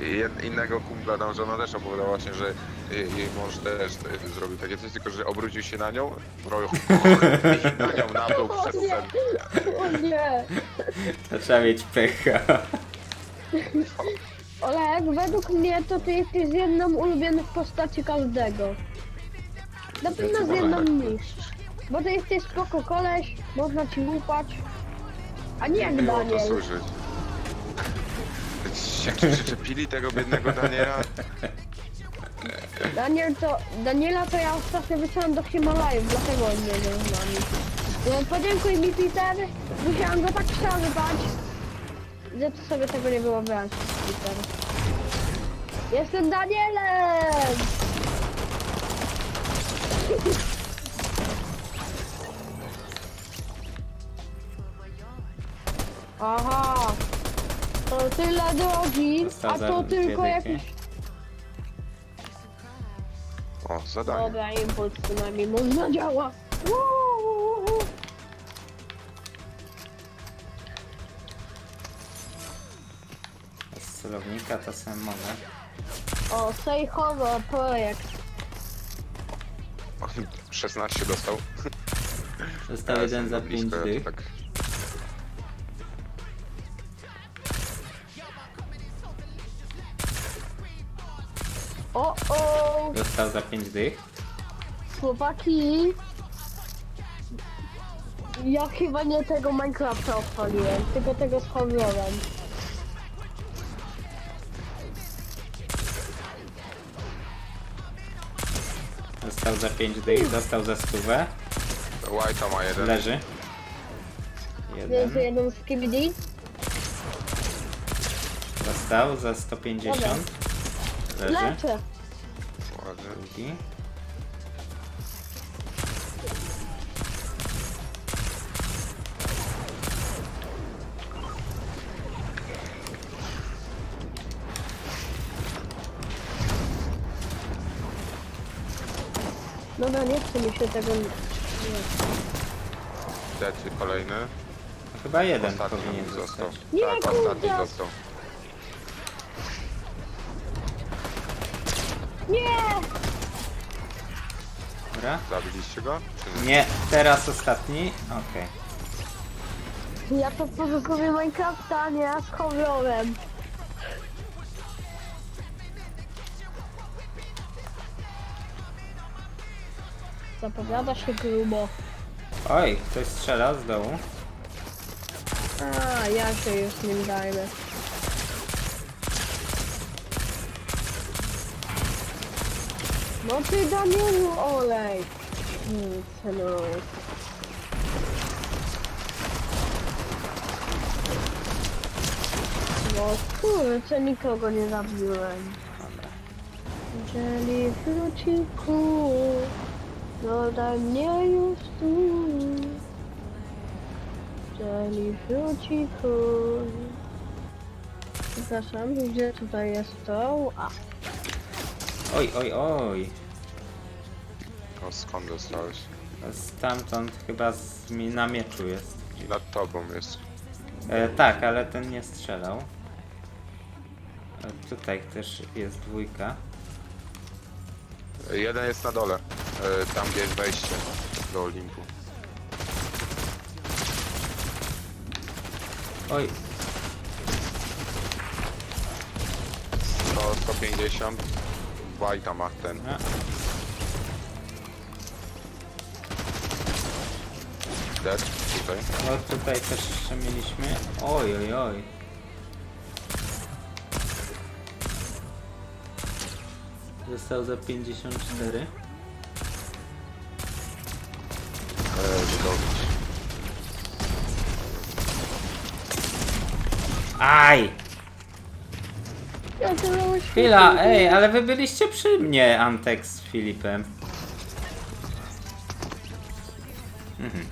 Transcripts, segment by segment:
jed- innego kumpla tam, że ona też opowiadała właśnie, że jej jej mąż też y, zrobił takie coś, tylko że obrócił się na nią, robił i na nią na dół O przez nie. ten... O nie. To trzeba mieć pecha. Olek, według mnie to ty jesteś z jedną ulubionych postaci każdego. Na pewno z jedną mistrz. Bo ty jesteś spoko koleś, można ci ufać. A nie jak Miło to Daniel. słyszeć. Się przyczepili tego biednego Daniela? Daniel to, Daniela to ja ostatnio wysłałem do Himalajów, dlatego on nie był z nami. No, podziękuj mi Peter, musiałam go tak przerywać, że to sobie tego nie wyobraź, Peter. Jestem Danielem! Aha, to tyle drogi, a Został to tylko jakiś O, zadanie. Dobra, impuls przynajmniej można działa. Uuu. Z celownika to sam mogę. O, sejchowo projekt. 16 dostał. Został jeden za blisko, 5 ja to dych. tak... O, o, Dostał za 5 dych. chłopaki. Ja chyba nie tego Minecrafta odpaliłem, tylko tego z horrorem. Dostał za 5 dych. Dostał za stówę. White'a ma jeden. Leży. Więc Jeden. jeden z KBD. Dostał za 150. Leży. Leczę. Ładnie. Drugi. Dobra, nie chce mi się tego... Nie. Trzeci, kolejny. Chyba jeden Ostatni powinien został. Nie, tak, ostatni kurde. został. Nie! Dobra. Zabiliście go? Czy nie? Nie, teraz ostatni. Okej. Ja to produkuję Minecrafta, a nie ja z horrorem. Zapowiada się grubo. Oj, ktoś strzela z dołu. A, ja się już nim dajmy. No ty Danielu olej. Hmm, no. No kurczę, nikogo nie zabiłem. Jeżeli wróci król, no daj mnie już tu. Jeżeli wróci król. Przepraszam, gdzie tutaj jest to? A, Oj, oj, oj. O, skąd dostałeś? Stamtąd chyba z, mi- na mieczu jest. Nad tobą jest. E, tak, ale ten nie strzelał. E, tutaj też jest dwójka. Jeden jest na dole. E, Tam, gdzie jest wejście do Olimpu. Oj, 100, 150. White'a ma ten. a, Dead. Tutaj. no tutaj też jeszcze mieliśmy. Oj, oj, oj. Został za 54. E, wydobyć. Aj! Ja to miałeś Chwila, ej, ale wy byliście przy mnie, Antek z Filipem. Mhm.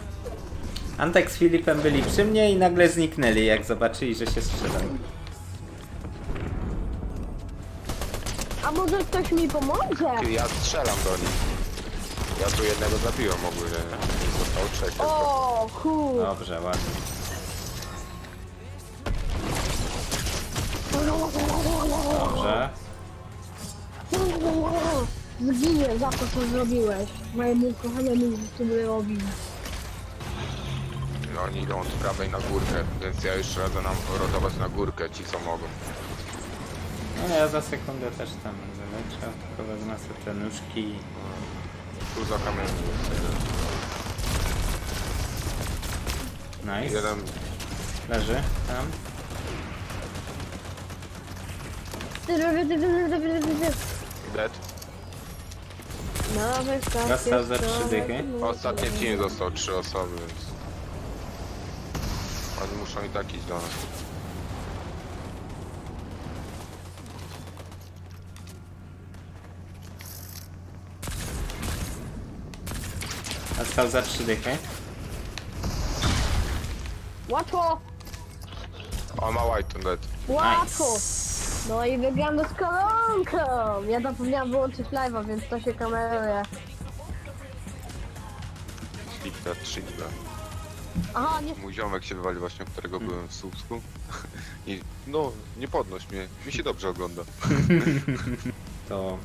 Antek z Filipem byli przy mnie i nagle zniknęli, jak zobaczyli, że się strzelam. A może ktoś mi pomoże? Ty, Ja strzelam do nich. Ja tu jednego zabiłem ogólnie. Zostało trzech. tylko. O, kur... Dobrze, ładnie. Dobrze. Zginie za to, co zrobiłeś. Mojemu ukochanemu youtuberowi. No oni idą od prawej na górkę, więc ja już radzę nam rotować na górkę, ci co mogą. No ja za sekundę też tam zaleczę, tylko wezmę sobie te nóżki. Tu za kamieniem jest Nice. jeden. Leży tam. Dead. No, weź tak. Dostał za trzy dychy. no, Ostatni team został trzy osoby, więc... Oni muszą i tak iść do nas. Dostał za trzy dychy. Łatwo! O, ma white dead. Łatwo! No i wygramy z koronką! Ja zapomniałam wyłączyć live'a, więc to się kameruje. Slipta, trzysta. Aha, nie Mój ziomek się wywalił właśnie, u którego byłem w Słupsku. I no, nie podnoś mnie, mi się dobrze ogląda. To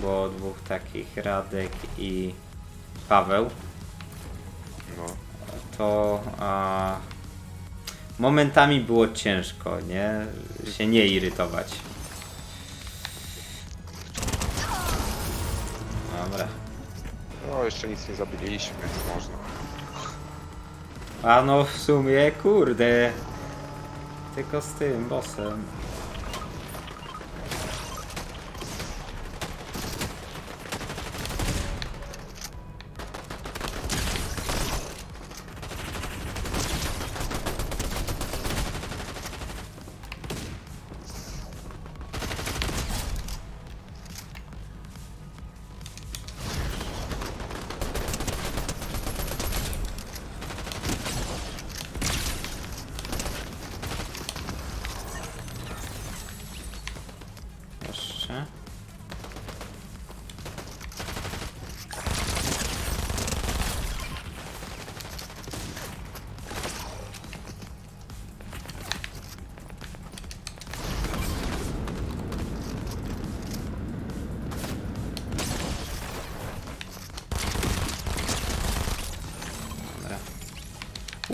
było dwóch takich, Radek i Paweł. No. To a, momentami było ciężko, nie? Się nie irytować. Dobra. No, jeszcze nic nie zabiliśmy, więc można. A no w sumie, kurde. Tylko z tym bossem.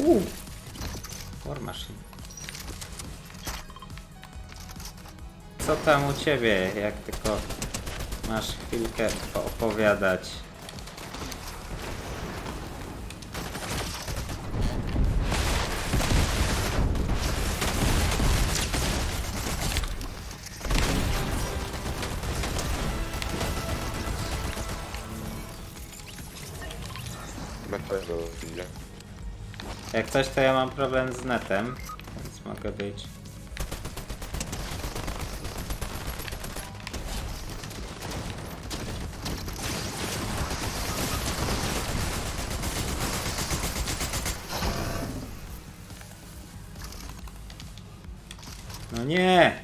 Uuu. War Machine. Co tam u ciebie, jak tylko masz chwilkę opowiadać? Idzie. Jak coś, to ja mam problem z netem, więc mogę być. No nie!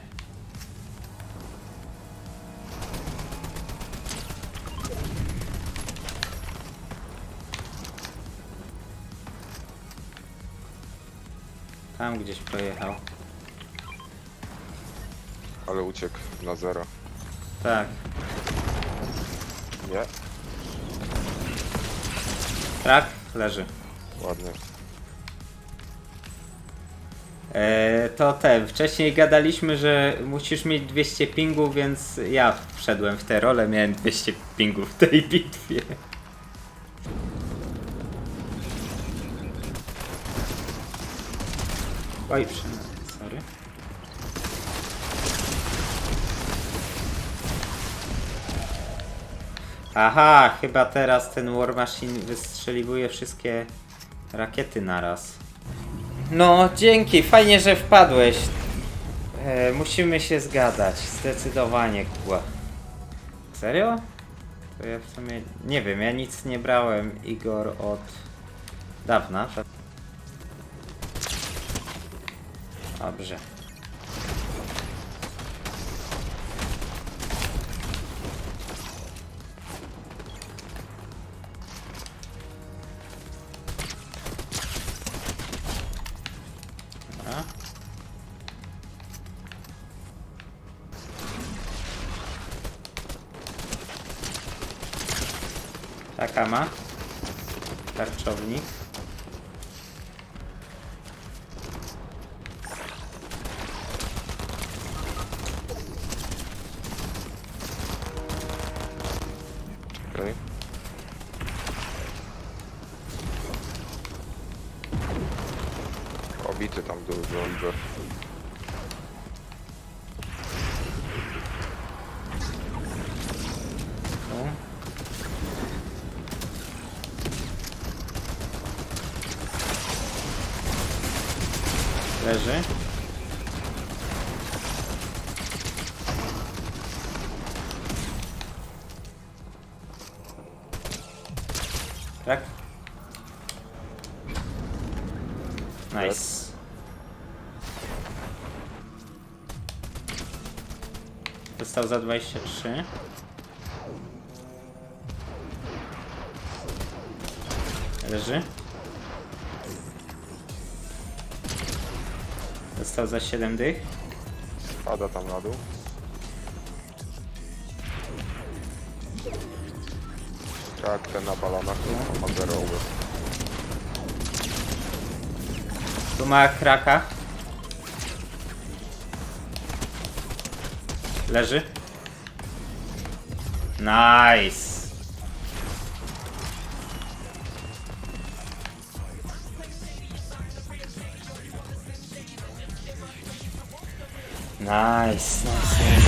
Tam gdzieś pojechał. Ale uciekł na zero. Tak. Nie? Tak, leży. Ładnie. E, to te, wcześniej gadaliśmy, że musisz mieć 200 pingów, więc ja wszedłem w tę rolę, miałem 200 pingów w tej bitwie. Oj, sorry. Aha, chyba teraz ten War Machine wystrzeliwuje wszystkie rakiety naraz. No, dzięki, fajnie, że wpadłeś. E, musimy się zgadać, zdecydowanie, kuła. Serio? To ja w sumie nie wiem, ja nic nie brałem, Igor, od dawna. Dobrze. Taka ma. Tarczownik. Oliver. Tu. Leży. Tak? Nice. Dostał za 23. Leży. Dostał za 7 dych. Pada tam na dół. Tak, ten na balonach to ma zerowy. Tu ma kraka. Leży. Nice. Nice, nice.